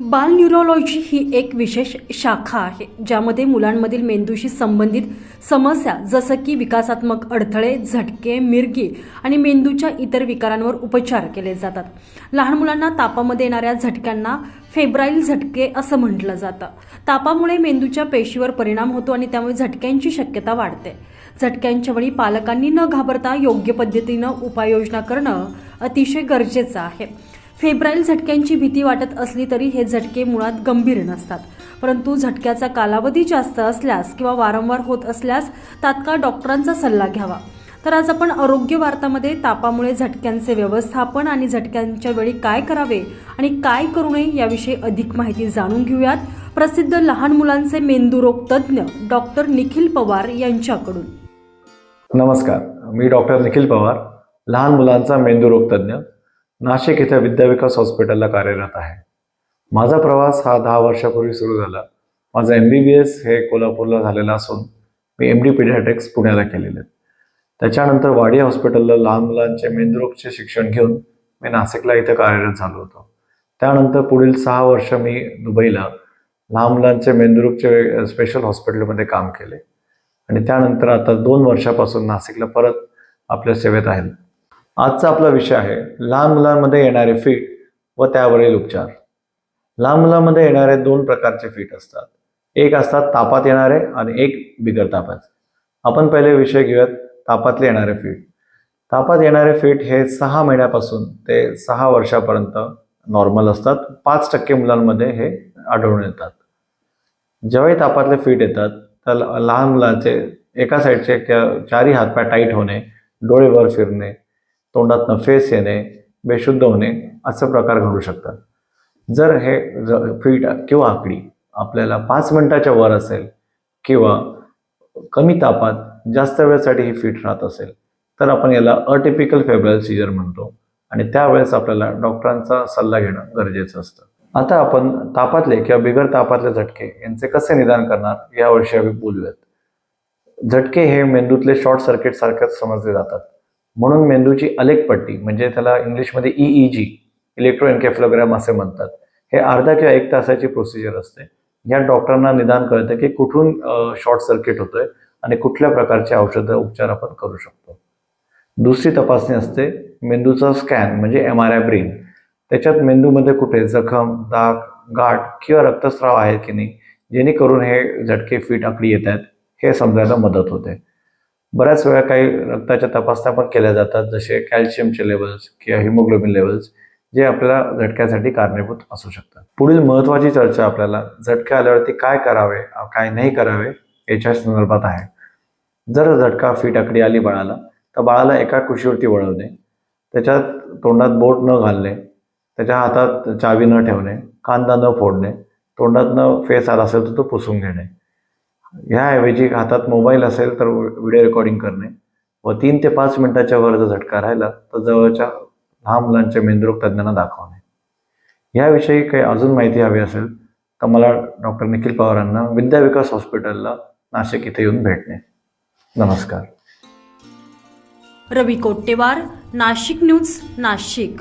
बाल न्यूरोलॉजी ही एक विशेष शाखा आहे ज्यामध्ये मुलांमधील मेंदूशी संबंधित समस्या जसं की विकासात्मक अडथळे झटके मिरगी आणि मेंदूच्या इतर विकारांवर उपचार केले जातात. लहान मुलांना तापामध्ये येणाऱ्या झटक्यांना फेब्राईल झटके असं म्हटलं जातं. तापामुळे मेंदूच्या पेशीवर परिणाम होतो आणि त्यामुळे झटक्यांची शक्यता वाढते. झटक्यांच्या वेळी पालकांनी न घाबरता योग्य पद्धतीनं उपाययोजना करणं अतिशय गरजेचं आहे. फेब्राईल झटक्यांची भीती वाटत असली तरी हे झटके मुळात गंभीर नसतात. परंतु झटक्याचा कालावधी जास्त असल्यास किंवा वारंवार होत असल्यास तात्काळ डॉक्टरांचा सल्ला घ्यावा. तर आज आपण आरोग्य वार्तामध्ये तापामुळे झटक्यांचे व्यवस्थापन आणि झटक्यांच्या वेळी काय करावे आणि काय करू नये याविषयी अधिक माहिती जाणून घेऊयात. प्रसिद्ध लहान मुलांचे मेंदूरोग तज्ज्ञ डॉक्टर निखिल पवार यांच्याकडून. नमस्कार. मी डॉक्टर निखिल पवार लहान मुलांचा मेंदूरोग तज्ज्ञ. नाशिक इथं विद्याविकास हॉस्पिटलला कार्यरत आहे. माझा प्रवास हा दहा वर्षापूर्वी सुरू झाला. माझं एम बी बी एस हे कोल्हापूरला झालेलं असून मी एम डी पिडियाट्रिक्स पुण्याला केलेले. आहेत त्याच्यानंतर वाडिया हॉस्पिटलला लहान मुलांचे मेंदूरोगचे शिक्षण घेऊन मी नाशिकला इथं कार्यरत झालो होतो. त्यानंतर पुढील सहा वर्ष मी दुबईला लहान मुलांचे मेंदुरोगचे स्पेशल हॉस्पिटलमध्ये काम केले. आणि त्यानंतर आता दोन वर्षापासून नाशिकला परत आपल्या सेवेत आहेत आजचा आपला विषय आहे लहान मुलांमध्ये येणारे फीट व त्यावरील उपचार. लहान मुलांमध्ये येणारे दोन प्रकारचे फीट असतात. एक असतात तापात येणारे आणि एक बिगर तापात आपण पहिले विषय घेऊयात तापातले येणारे फीट तापात येणारे फीट हे सहा महिन्यापासून ते सहा वर्षापर्यंत नॉर्मल असतात. पाच टक्के मुलांमध्ये हे आढळून येतात. जेव्हाही तापातले फीट येतात तर ल- लहान मुलांचे एका साईडचे चारही हातपाय टाईट होणे डोळे वर फिरणे तोंडातनं फेस येणे बेशुद्ध होणे असं प्रकार घडू शकतात. जर हे फीट किंवा आकडी आपल्याला पाच मिनटाच्या वर असेल किंवा कमी तापात जास्त वेळेसाठी ही फिट राहत असेल तर आपण याला अटिपिकल फेब्रल सीजर म्हणतो आणि त्यावेळेस आपल्याला डॉक्टरांचा सल्ला घेणं गरजेचं असतं. आता आपण तापातले किंवा बिगर तापातले झटके यांचे कसे निदान करणार याविषयी आम्ही बोलूयात. झटके हे मेंदूतले शॉर्ट सर्किट सारखेच समजले जातात. म्हणून मेंदूची अलेक पट्टी म्हणजे त्याला इंग्लिशमध्ये ई जी इलेक्ट्रो एन्केफ्लोग्राम असे म्हणतात. हे अर्धा किंवा एक तासाची प्रोसिजर असते. या डॉक्टरांना निदान कळतं की कुठून शॉर्ट सर्किट होतोय आणि कुठल्या प्रकारचे औषधं उपचार आपण करू शकतो. दुसरी तपासणी असते मेंदूचा स्कॅन म्हणजे एम आर आय ब्रेन त्याच्यात मेंदूमध्ये कुठे जखम दाग गाठ किंवा रक्तस्राव आहे की नाही जेणेकरून हे झटके फिट आकडी येत आहेत हे समजायला मदत होते. बऱ्याच वेळा काही रक्ताच्या तपासण्या पण केल्या जातात जसे कॅल्शियमचे लेवल्स किंवा हिमोग्लोबिन लेवल्स जे आपल्याला झटक्यासाठी कारणीभूत असू शकतात. पुढील महत्त्वाची चर्चा आपल्याला झटका आल्यावरती काय करावे काय नाही करावे याच्या संदर्भात आहे. जर झटका फीट आकडी आली बाळाला तर बाळाला एका कुशीवरती वळवणे त्याच्यात तोंडात बोट न घालणे त्याच्या हातात चावी न ठेवणे कांदा न फोडणे तोंडात न फेस आला असेल तर तो पुसून घेणे. ह्याऐवजी हातात मोबाईल असेल तर व्हिडिओ रेकॉर्डिंग करणे व तीन ते पाच मिनिटाच्या वर जर झटका राहिला तर जवळच्या लहान मुलांच्या मेंदूरोग तज्ज्ञांना दाखवणे. याविषयी काही अजून माहिती हवी असेल तर मला डॉक्टर निखिल पवारांना विद्या विकास हॉस्पिटलला नाशिक इथे येऊन भेटणे. नमस्कार. रवी कोट्टेवार नाशिक न्यूज नाशिक.